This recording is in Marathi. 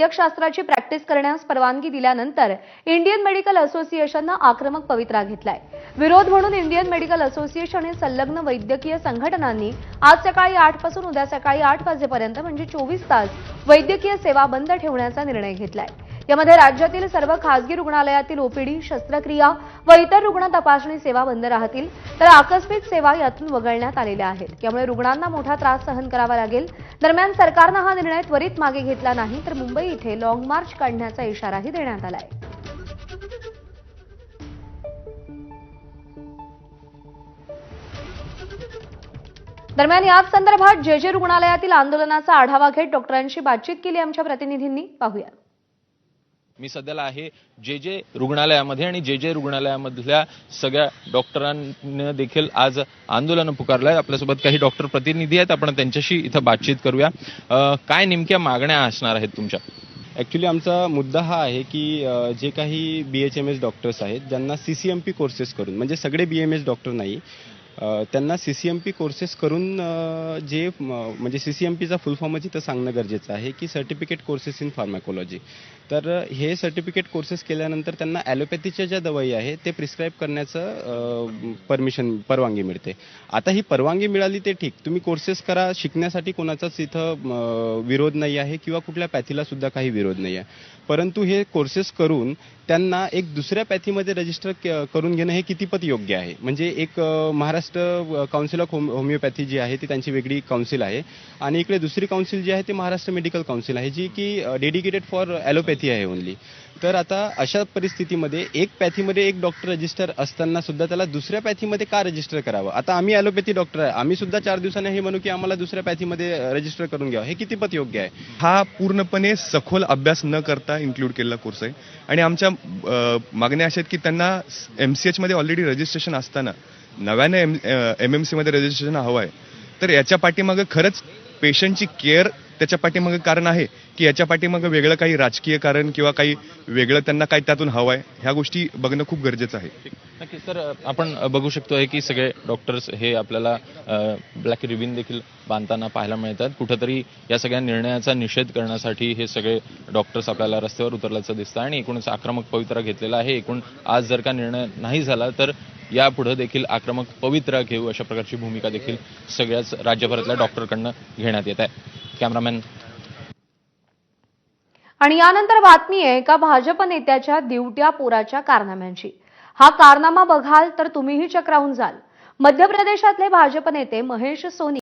वैद्यकशास्त्राची प्रॅक्टिस करण्यास परवानगी दिल्यानंतर इंडियन मेडिकल असोसिएशननं आक्रमक पवित्रा घेतलाय. विरोध म्हणून इंडियन मेडिकल असोसिएशन आणि संलग्न वैद्यकीय संघटनांनी आज सकाळी आठपासून उद्या सकाळी आठ वाजेपर्यंत म्हणजे चोवीस तास वैद्यकीय सेवा बंद ठेवण्याचा निर्णय घेतलाय. यामध्ये राज्यातील सर्व खासगी रुग्णालयातील ओपीडी शस्त्रक्रिया व इतर रुग्ण तपासणी सेवा बंद राहतील. तर आकस्मिक सेवा यातून वगळण्यात आलेल्या आहेत. यामुळे रुग्णांना मोठा त्रास सहन करावा लागेल. दरम्यान सरकारनं हा निर्णय त्वरित मागे घेतला नाही तर मुंबई इथे लॉंग मार्च काढण्याचा इशाराही देण्यात आलाय. दरम्यान याच संदर्भात जे जे रुग्णालयातील आंदोलनाचा आढावा घेत डॉक्टरांशी बातचीत केली आमच्या प्रतिनिधींनी. पाहूया. मी सध्याला आहे जे जे रुग्णालयामध्ये आणि जे जे रुग्णालयामधल्या सगळ्या डॉक्टरांनी देखील आज आंदोलन पुकारलंय आपल्यासोबत काही डॉक्टर प्रतिनिधी आहेत. आपण त्यांच्याशी इथं बातचीत करूया. काय नेमक्या मागण्या असणार आहेत तुमच्या? ॲक्च्युली आमचा मुद्दा हा आहे की जे काही B H M S doctors आहेत ज्यांना C C M P courses करून म्हणजे सगळे बी एम एस डॉक्टर नाही त्यांना C C M P courses करून जे म्हणजे सी सी एम पीचा फुल फॉर्मच इथं सांगणं गरजेचं आहे की सर्टिफिकेट कोर्सेस इन फार्मॅकोलॉजी तर हे सर्टिफिकेट कोर्सेस केल्यानंतर त्यांना ॲलोपॅथीच्या ज्या दवाई आहे ते प्रिस्क्राईब करण्याचं परमिशन परवानगी मिळते. आता ही परवानगी मिळाली ते ठीक. तुम्ही कोर्सेस करा शिकण्यासाठी कोणाचाच इथं विरोध नाही आहे किंवा कुठल्या पॅथीला सुद्धा काही विरोध नाही आहे. परंतु हे कोर्सेस करून त्यांना एक दुसऱ्या पॅथीमध्ये रजिस्टर करून घेणं हे कितीपत योग्य आहे? म्हणजे एक महाराष्ट्र काउन्सिल ऑफ होमिओपॅथी जी आहे ती त्यांची वेगळी काउन्सिल आहे. आणि इकडे दुसरी काउन्सिल जी आहे ती महाराष्ट्र मेडिकल काउन्सिल आहे जी की डेडिकेटेड फॉर ॲलोपॅथी आहे ओनली तर आता अशा परिस्थितीमध्ये एक पॅथीमध्ये एक डॉक्टर रजिस्टर असताना सुद्धा त्याला दुसऱ्या पॅथीमध्ये का रजिस्टर करावं? आता आम्ही ॲलोपॅथी डॉक्टर आहे. आम्ही सुद्धा चार दिवसांनी हे म्हणू की आम्हाला दुसऱ्या पॅथीमध्ये रजिस्टर करून घ्यावं. हे कितीपत योग्य आहे? हा पूर्णपणे सखोल अभ्यास न करता इन्क्लूड केलेला कोर्स आहे. आणि आमच्या मागण्या अशा आहेत की त्यांना एम सी एचमध्ये ऑलरेडी रजिस्ट्रेशन असताना नव्यानं एम एम एम सीमध्ये रजिस्ट्रेशन हवं आहे. तर याच्या पाठीमागं खरंच पेशंटची केअर त्याच्या पाठीमागे कारण आहे की याच्या पाठीमागे वेगळं काही राजकीय कारण किंवा काही वेगळं त्यांना काही त्यातून हवं आहे ह्या गोष्टी बघणं खूप गरजेचं आहे. नक्की तर आपण बघू शकतो आहे की सगळे डॉक्टर्स हे आपल्याला ब्लॅक रिबिन देखील बांधताना पाहायला मिळतात. कुठंतरी या सगळ्या निर्णयाचा निषेध करण्यासाठी हे सगळे डॉक्टर्स आपल्याला रस्त्यावर उतरल्याचं दिसतं आणि एकूणच आक्रमक पवित्रा घेतलेला आहे. एकूण आज जर का निर्णय नाही झाला तर यापुढे देखील आक्रमक पवित्रा घेऊ अशा प्रकारची भूमिका देखील सगळ्याच राज्यभरातल्या डॉक्टरकडनं घेण्यात येत आहे. कॅमेरामॅन. आणि यानंतर बातमी आहे एका भाजप नेत्याच्या दिवट्या पोराच्या कारनाम्यांची. हा कारनामा बघाल तर तुम्हीही चक्रावून जाल. मध्य प्रदेशातले भाजप नेते महेश सोनी